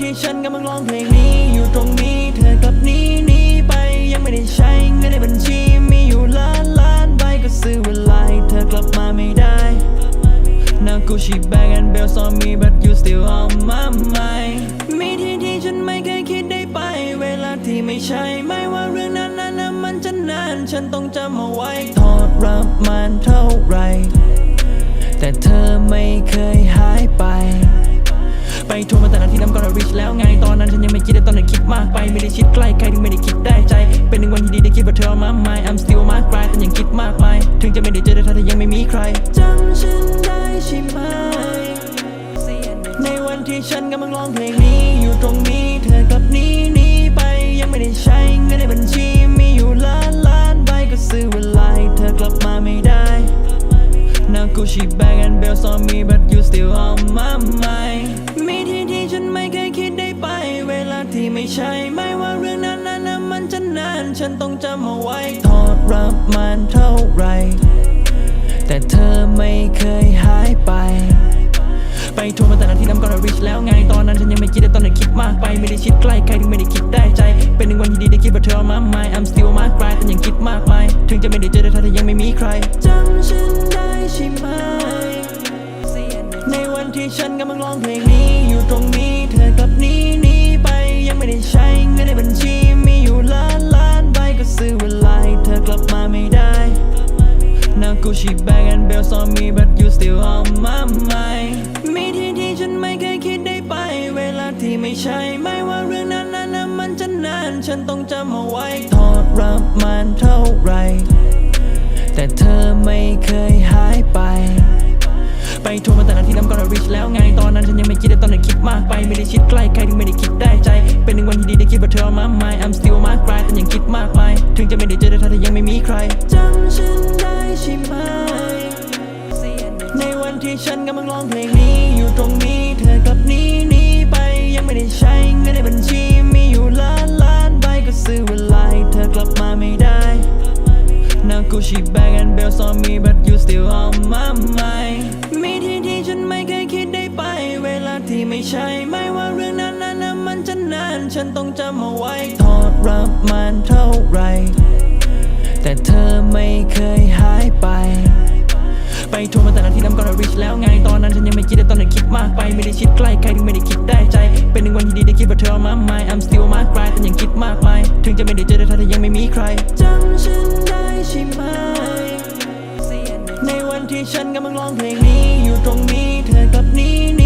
ที่ฉันกำลังร้องเพลงนี้ อยู่ตรงนี้เธอกลับหนีหนีไปยังไม่ได้ใช้เงินในบัญชีมีอยู่ล้านล้านใบก็ซื้อเวลาให้เธอกลับมาไม่ได้ Now Gucci bag and bells on me but you still on my mind มีที่ที่ฉันไม่เคยคิดได้ไป เวลาที่ไม่ใช่ไม่ว่าเรื่องนั้นนั้นมันจะนาน ฉันต้องจำเอาไว้ทรมานเท่าไร แต่เธอไม่เคยหายไป ไปทัวร์มาแต่ละที่น้ำก็ริชแล้วไงตอนนั้นฉันยังไม่คิดแต่ตอนนั้นคิดมากไปไม่ได้ชิดใกล้ใครถึงไม่ได้คิดได้ใจ เป็นหนึ่งวันที่ดีได้คิดว่าเธอมาไม่ I'm still มากกลายแต่ยังคิดมากไปถึงจะไม่ได้เจอแต่เธอยังไม่มีใครจำฉันได้ใช่ไหมในวันที่ฉันกำลังร้องเพลงนี้อยู่ตรงนี้เธอกลับหนีหนีไปยังไม่ได้ใช้เงินในบัญชีมีอยู่ล้านล้านใบก็ซื้อเวลาเธอกลับมาไม่ได้ Now Gucci bag and bells on me but you still on my mind ใช่ไม่ว่าเรื่องนั้นนั้นนานมันจะนาน ฉันต้องจำเอาไว้ทรมานเท่าไร แต่เธอไม่เคยหายไป ไปทัวร์มาแต่ละที่น้ำก็ริชแล้วไง ตอนนั้นฉันยังไม่คิดแต่ตอนนั้นคิดมากไปไม่ได้ชิดใกล้ใครถึงไม่ได้คิดได้ใจ เป็นหนึ่งวันที่ดีได้คิดว่าเธอมาไม่ I'm still มากกลายแต่ยังคิดมากไปถึงจะไม่ได้เจอแต่เธอแต่ยังไม่มีใครจำฉันได้ใช่ไหมในวันที่ฉันกำลังร้องเพลงนี้อยู่ Gucci bag and bells on me but you still on my mind มีที่ที่ฉันไม่เคยคิดได้ไป เวลาที่ไม่ใช่ไม่ว่าเรื่องนั้นนั้นมันจะนาน ฉันต้องจำเอาไว้ทรมานเท่าไหรแต่เธอไม่เคยหายไป ไปทัวร์มาแต่ละที่น้ำก็ริชแล้วไงตอนนั้นฉันยังไม่คิดแต่ตอนนั้น มากไปไม่ได้ชิดใกล้ใครถึงไม่ได้คิดได้ใจ เป็นหนึ่งวันที่ดีได้คิดว่าเธอมาไม่ I'm still มากกลายแต่ยังคิดมากไปถึงจะไม่ได้เจอเธอแต่ยังไม่มีใครจำฉันได้ใช่ไหมในวันที่ฉันกำลังร้องเพลงนี้อยู่ตรงนี้เธอกลับหนีหนีไปยังไม่ได้ใช้เงินในบัญชีมีอยู่ล้านล้านใบก็ซื้อเวลาให้เธอกลับมาไม่ได้ Now Gucci bag and bells on me but you still on my mind ใช่ไหมว่าเรื่องนั้นนั้นนั้นมันจะนาน ฉันต้องจำเอาไว้ทรมานเท่าไร แต่เธอไม่เคยหายไป ไปทัวร์มาแต่ละที่น้ำก็ริชแล้วไงตอนนั้นฉันยังไม่คิดแต่ตอนนั้นคิดมากไป ไม่ได้ชิดใกล้ใครถึงไม่ได้คิดได้ใจ เป็นหนึ่งวันที่ดีได้คิดว่าเธอมาไม่ I'm still มากกลายแต่ยังคิดมากไปถึงจะไม่ได้เจอแต่เธอแต่ยังไม่มีใครจำฉันได้ใช่ไหมในวันที่ฉันกำลังร้องเพลงนี้อยู่ตรงนี้เธอกลับนีหนี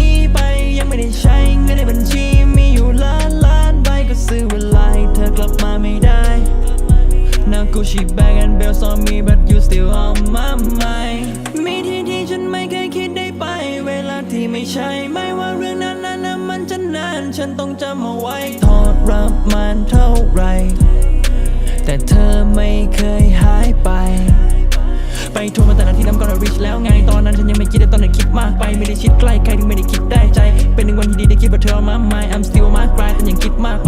ไป ยังไม่ได้ใช้เงินในบัญชีมีอยู่ล้านล้านใบก็ซื้อเวลาให้เธอกลับมาไม่ได้ Now Gucci bag and bells on me but you still on my mind มีที่ที่ฉันไม่เคยคิดได้ไป เวลาที่ไม่ใช่ไม่ว่าเรื่องนั้นนั้นมันจะนาน ฉันต้องจำเอาไว้ทรมานเท่าไหรแต่เธอไม่เคยหายไป ไปทัวร์มาแต่ละที่น้ำก็ริชแล้วไง ตอนนั้นฉันยังไม่คิดแต่ตอนนั้นคิดมากไปไม่ได้ชิดใกล้ใครถึงไม่ได้คิดได้ใจ เป็นหนึ่งวันที่ดีได้คิดว่าเธอมาไม่ I'm still มากกลแต่ยังคิดมาก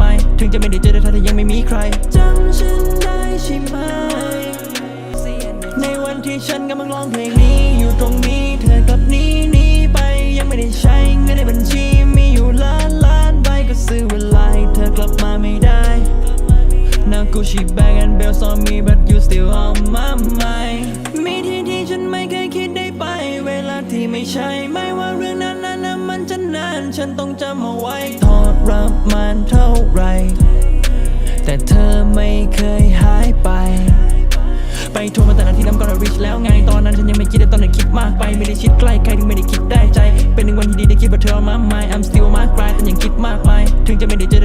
Gucci bag and bells on me but you still on my mind มีที่ที่ฉันไม่เคยคิดได้ไป เวลาที่ไม่ใช่ ไม่ว่าเรื่องนั้นนั้นนั้นมันจะนาน ฉันต้องจำเอาไว้ทรมานเท่าไร แต่เธอไม่เคยหายไปไปทัวร์มาแต่ละที่น้ำก็ริชแล้วไง ตอนนั้นฉันยังไม่คิดแต่ตอนนั้นคิดมากไปไม่ได้ชิดใกล้ใครถึงไม่ได้คิดได้ใจ เป็นหนึ่งวันที่ดีได้คิดว่าเธอมาไม่ I'm still มากกลายแต่ยังคิดมากไปถึงจะไม่ได้เจอ